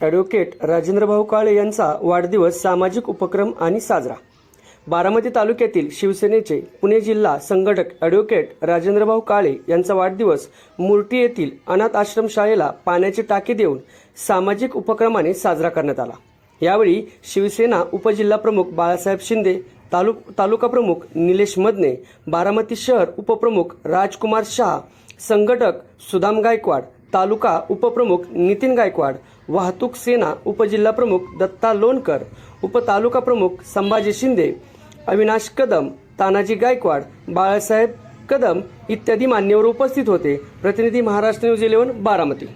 Advocate राजेंद्रभाऊ काळे यांचा वाढदिवस सामाजिक उपक्रम आणि साजरा. बारामती तालुक्यातील शिवसेनेचे पुणे जिल्हा संघटक ॲडव्होकेट राजेंद्रभाऊ काळे यांचा वाढदिवस मुर्टी येथील अनाथ आश्रमशाळेला पाण्याची टाकी देऊन सामाजिक उपक्रमाने साजरा करण्यात आला. यावेळी शिवसेना उपजिल्हाप्रमुख बाळासाहेब शिंदे तालु तालुका प्रमुख निलेश मदने बारामती शहर उपप्रमुख राजकुमार शहा संघटक सुदाम गायकवाड तालुका उपप्रमुख नितीन गायकवाड वाहतूक सेना उपजिल्हाप्रमुख दत्ता लोणकर उपतालुका प्रमुख संभाजी शिंदे अविनाश कदम तानाजी गायकवाड बाळासाहेब कदम इत्यादी मान्यवर उपस्थित होते. प्रतिनिधी महाराष्ट्र न्यूज इलेव्हन बारामती.